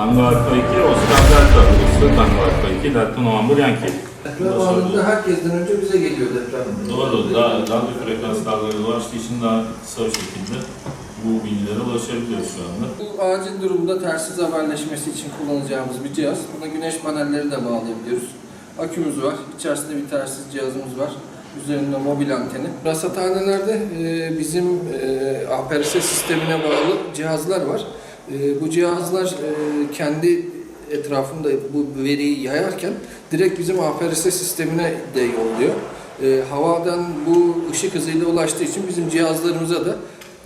Tango Alfa 2, Oscar Delta burası. Tango Alfa 2, Delta November Yankee. Deprem anında herkesten önce bize geliyor deprem. Doğru, daha, daha bir frekans dalgaları ulaştığı için daha kısa bir şekilde bu bilgilere ulaşabiliyoruz şu anda. Bu acil durumda telsiz haberleşmesi için kullanacağımız bir cihaz. Buna güneş panelleri de bağlayabiliyoruz. Akümüz var. İçerisinde bir telsiz cihazımız var. Üzerinde mobil anteni. Rasathanelerde e, bizim e, APRS sistemine bağlı cihazlar var. E, bu cihazlar e, kendi etrafında bu veriyi yayarken direkt bizim APRS sistemine de yolluyor. E, havadan bu ışık hızıyla ulaştığı için bizim cihazlarımıza da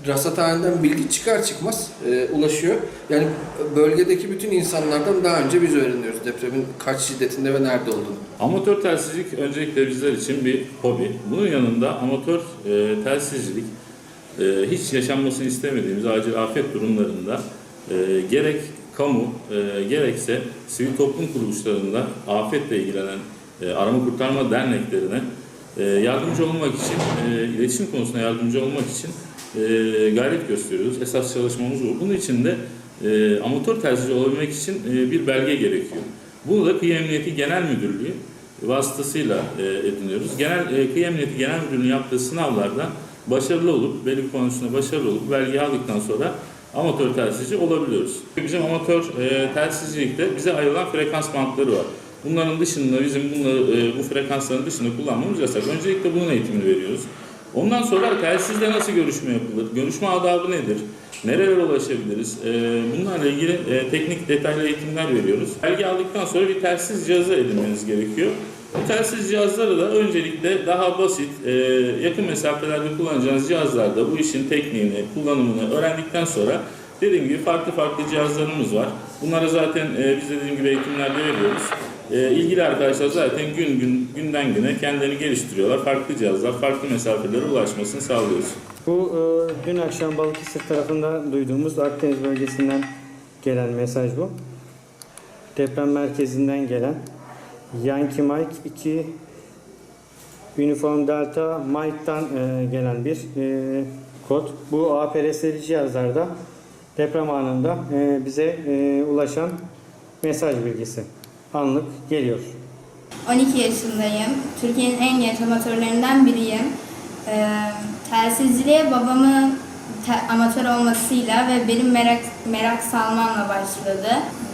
rasathaneden bilgi çıkar çıkmaz e, ulaşıyor. Yani bölgedeki bütün insanlardan daha önce biz öğreniyoruz depremin kaç şiddetinde ve nerede olduğunu. Amatör telsizcilik öncelikle bizler için bir hobi. Bunun yanında amatör e, telsizcilik e, hiç yaşanmasını istemediğimiz acil afet durumlarında e, gerek kamu e, gerekse sivil toplum kuruluşlarında afetle ilgilenen e, arama kurtarma derneklerine e, yardımcı olmak için, e, iletişim konusunda yardımcı olmak için e, gayret gösteriyoruz. Esas çalışmamız bu. Bunun için de e, amatör telsizci olabilmek için e, bir belge gerekiyor. Bunu da Kıyı Emniyeti Genel Müdürlüğü vasıtasıyla e, ediniyoruz. Genel e, Kıyı Emniyeti Genel Müdürlüğü yaptığı sınavlarda başarılı olup, belli konusunda başarılı olup belgeyi aldıktan sonra amatör telsizci olabiliyoruz. Bizim amatör e, telsizcilikte bize ayrılan frekans bantları var. Bunların dışında bizim bunları, e, bu frekansların dışında kullanmamız yasak. Öncelikle bunun eğitimini veriyoruz. Ondan sonra telsizle nasıl görüşme yapılır? Görüşme adabı nedir? Nerelere ulaşabiliriz? Ee, bunlarla ilgili e, teknik detaylı eğitimler veriyoruz. Belge aldıktan sonra bir telsiz cihazı edinmeniz gerekiyor. Bu telsiz cihazları da öncelikle daha basit, e, yakın mesafelerde kullanacağınız cihazlarda bu işin tekniğini, kullanımını öğrendikten sonra dediğim gibi farklı farklı cihazlarımız var. Bunlara zaten e, biz de dediğim gibi eğitimlerde veriyoruz. E, ilgili arkadaşlar zaten gün gün günden güne kendilerini geliştiriyorlar. Farklı cihazlar, farklı mesafelere ulaşmasını sağlıyoruz. Bu e, dün akşam Balıkesir tarafından duyduğumuz Akdeniz bölgesinden gelen mesaj bu. Deprem merkezinden gelen Yankee Mike 2 Uniform Delta Mike'dan e, gelen bir e, kod. Bu APRS'li cihazlarda deprem anında e, bize e, ulaşan mesaj bilgisi anlık geliyor. 12 yaşındayım. Türkiye'nin en genç amatörlerinden biriyim. Ee, telsizciliğe babamın te- amatör olmasıyla ve benim merak merak salmamla başladı.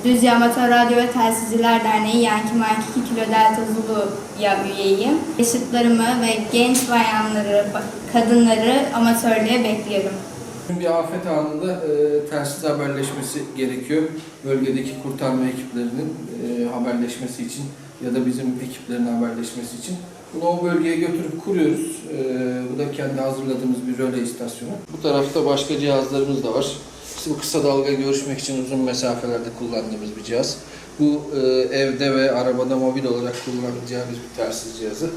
Düzce Amatör Radyo ve Telsizciler Derneği Yankee Mike 2 Kilo Delta Zulu'ya üyeyim. Yaşıtlarımı ve genç bayanları, ba- kadınları amatörlüğe bekliyorum. Bir afet anında e, telsiz haberleşmesi gerekiyor. Bölgedeki kurtarma ekiplerinin e, haberleşmesi için ya da bizim ekiplerin haberleşmesi için. Bunu o bölgeye götürüp kuruyoruz. E, bu da kendi hazırladığımız bir röle istasyonu. Bu tarafta başka cihazlarımız da var. Bu kısa dalga görüşmek için uzun mesafelerde kullandığımız bir cihaz. Bu e, evde ve arabada mobil olarak kullanacağımız bir telsiz cihazı.